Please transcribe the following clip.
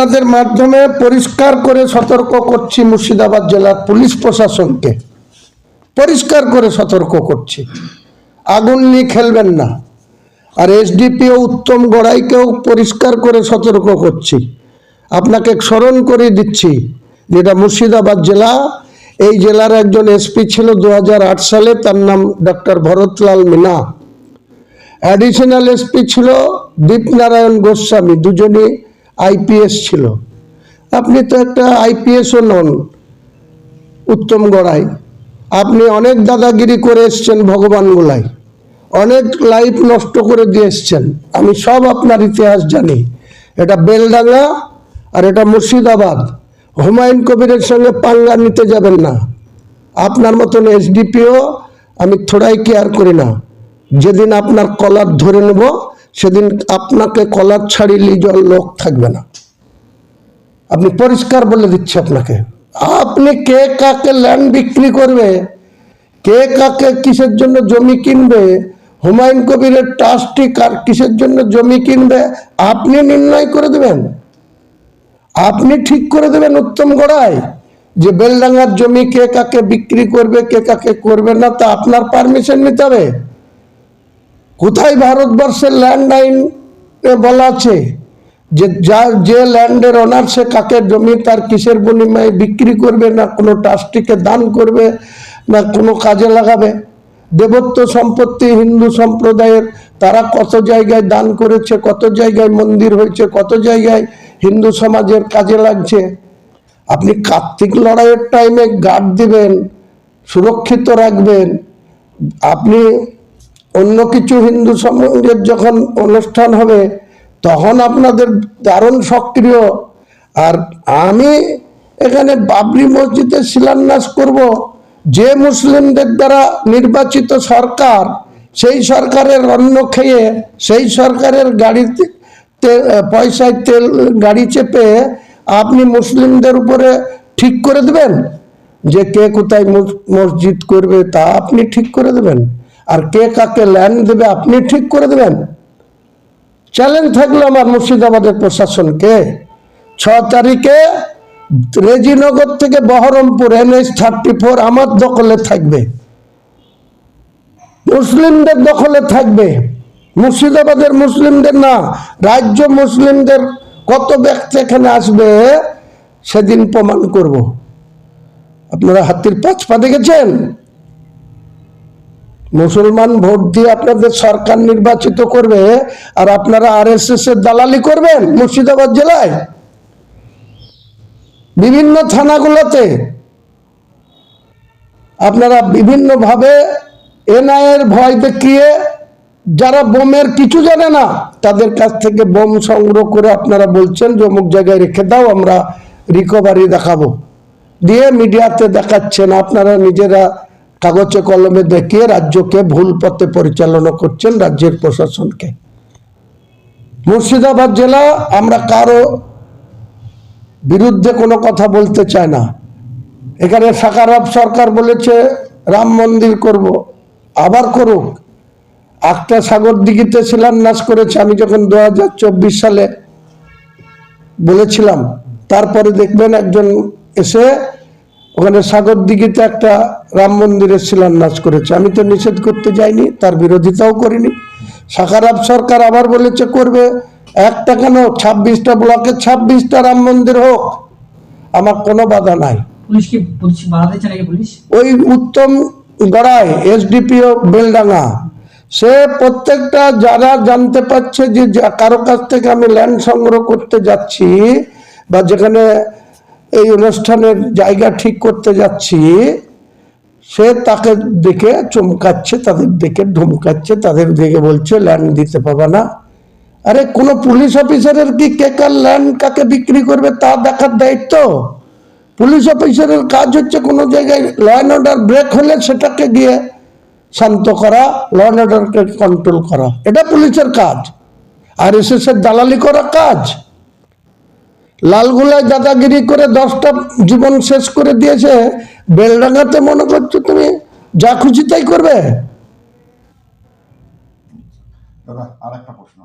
আপনাদের মাধ্যমে পরিষ্কার করে সতর্ক করছি মুর্শিদাবাদ জেলার পুলিশ প্রশাসনকে। পরিষ্কার করে সতর্ক করছি। আগুন নিয়ে খেলবেন না। আর এসডিপিও উত্তম গড়াইকেও পরিষ্কার করে সতর্ক করছি। আপনাকে স্মরণ করে দিচ্ছি যেটা মুর্শিদাবাদ জেলা। এই জেলার একজন এসপি ছিল দু হাজার আট সালে, তার নাম doctor Bharatlal Meena. Additional SP ছিল দীপনারায়ণ গোস্বামী। দুজনই আইপিএস ছিল। আপনি তো একটা আইপিএসও নন, উত্তম গড়াই। আপনি অনেক দাদাগিরি করে এসছেন ভগবান গোলাই অনেক লাইফ নষ্ট করে দিয়ে এসছেন। আমি সব আপনার ইতিহাস জানি। এটা বেলডাঙ্গা আর এটা মুর্শিদাবাদ। হুমায়ুন কবিরের সঙ্গে পাঙ্গা নিতে যাবেন না। আপনার মতন এসডিপিও আমি থোড়াই কেয়ার করি না। যেদিন আপনার কলার ধরে নেব সেদিন আপনাকে কলার ছাড়িয়ে লিজন লোক থাকবে না। আপনি পরিষ্কার বলে দিচ্ছি আপনাকে। আপনি কে কাকে ল্যান্ড বিক্রি করবে, কে কাকে কিসের জন্য জমি কিনবে, হুমায়ুন কবিরের ট্রাস্টি কার কিসের জন্য জমি কিনবে, আপনি নির্ণয় করে দেবেন। আপনি ঠিক করে দেবেন উত্তম গড়ায় যে বেলডাঙ্গার জমি কে কাকে বিক্রি করবে, কে কাকে করবে না তা আপনার পারমিশন নিতে হবে। কোথায় ভারতবর্ষের ল্যান্ড আইন বলা আছে? যে যা যে ল্যান্ডের ওনার সে কাকে জমি, তার কিসের বিনিময়ে বিক্রি করবে, না কোনো ট্রাস্টিকে দান করবে, না কোনো কাজে লাগাবে? দেবত্ব সম্পত্তি হিন্দু সম্প্রদায়ের, তারা কত জায়গায় দান করেছে, কত জায়গায় মন্দির হয়েছে, কত জায়গায় হিন্দু সমাজের কাজে লাগছে? আপনি কার্তিক লড়াইয়ের টাইমে গার্ড দিবেন, সুরক্ষিত রাখবেন। আপনি অন্য কিছু হিন্দু সমাজের যখন অনুষ্ঠান হবে, তখন আপনাদের দারুণ সক্রিয়। আর আমি এখানে বাবরি মসজিদে শিলান্যাস করব। যে মুসলিমদের দ্বারা নির্বাচিত সরকার, সেই সরকারের অন্ন খেয়ে, সেই সরকারের গাড়িতে পয়সায় তেল, গাড়ি চেপে আপনি মুসলিমদের উপরে ঠিক করে দেবেন? যে কে কোথায় মসজিদ করবে তা আপনি ঠিক করে দেবেন। আর কে কাকে ল্যান্ড দেবে আপনি ঠিক করে দেবেন। চ্যালেঞ্জ থাকল আমার মুর্শিদাবাদের প্রশাসনকে ছ তারিখে রেজিনগর থেকে বহরমপুর এনএস থার্টি ফোর আমার দখলে থাকবে। মুসলিমদের দখলে থাকবে। মুর্শিদাবাদের মুসলিমদের না, রাজ্য মুসলিমদের কত ব্যক্তি এখানে আসবে সেদিন প্রমাণ করব। আপনারা হাতির পাঁচ পা দেখেছেন? মুসলমান ভোট দিয়ে আপনাদের সরকার নির্বাচিত করবে আর আপনারা আরএসএস এর দালালি করবেন মুর্শিদাবাদ জেলায়? বিভিন্ন থানাগুলোতে? আপনারা বিভিন্নভাবে এনআইয়ের ভয় দেখিয়ে যারা বোমের কিছু জানে না, তাদের কাছ থেকে বোম সংগ্রহ করে আপনারা বলছেন যে অমুক জায়গায় রেখে দাও, আমরা রিকভারি দেখাবো। দিয়ে মিডিয়াতে দেখাচ্ছেন, আপনারা নিজেরা কাগজে কলমে দেখিয়ে রাজ্যকে ভুল পথে পরিচালনা করছেন রাজ্যের প্রশাসনকে। মুর্শিদাবাদ জেলা আমরা কারও বিরুদ্ধে কোনো কথা বলতে চাই না। এখানে সাকারাব সরকার বলেছে, রাম মন্দির করব, আবার করুক। একটা সাগর দিঘিতে শিলান্যাস করেছে, আমি যখন দু হাজার চব্বিশ সালে বলেছিলাম, তারপরে দেখবেন একজন এসে ওখানে সাগর দিঘিতে একটা রাম মন্দিরের শিলান্যাস করেছে। আমি তো নিষেধ করতে যাইনি তার বিরোধিতাও করিনি। সাকারাব সরকার আবার বলেছে করবে একটা কেন? ছাব্বিশটা ব্লকে ছাব্বিশটা রাম মন্দির হোক। আমার কোনো বাধা নাই। ওই উত্তম গড়াই এসডিপিও বেলডাঙ্গা সে প্রত্যেকটা যারা জানতে পারছে যে যা- কারও কাছ থেকে আমি ল্যান্ড সংগ্রহ করতে যাচ্ছি বা যেখানে এই অনুষ্ঠানের জায়গা ঠিক করতে যাচ্ছি, সে তাকে দেখে চমকাচ্ছে, তাদের দেখে ধমকাচ্ছে, তাদের দেখে বলছে ল্যান্ড দিতে পাবে না। আরে কোনো পুলিশ অফিসারের কি কে কার ল্যান্ড কাকে বিক্রি করবে তা দেখার দায়িত্ব? পুলিশ অফিসারের কাজ হচ্ছে কোনো জায়গায় ল অ্যান্ড অর্ডার ব্রেক হলে সেটাকে গিয়ে শান্ত করা ল অ্যান্ড অর্ডারকে কন্ট্রোল করা। এটা পুলিশের কাজ। আর এস এর দালালি করা কাজ। লালগুলায় দাদাগিরি করে দশটা জীবন শেষ করে দিয়েছে, বেলডাঙ্গাতে মনে করছ তুমি? যা খুশি তাই করবে? দাদা আর একটা প্রশ্ন।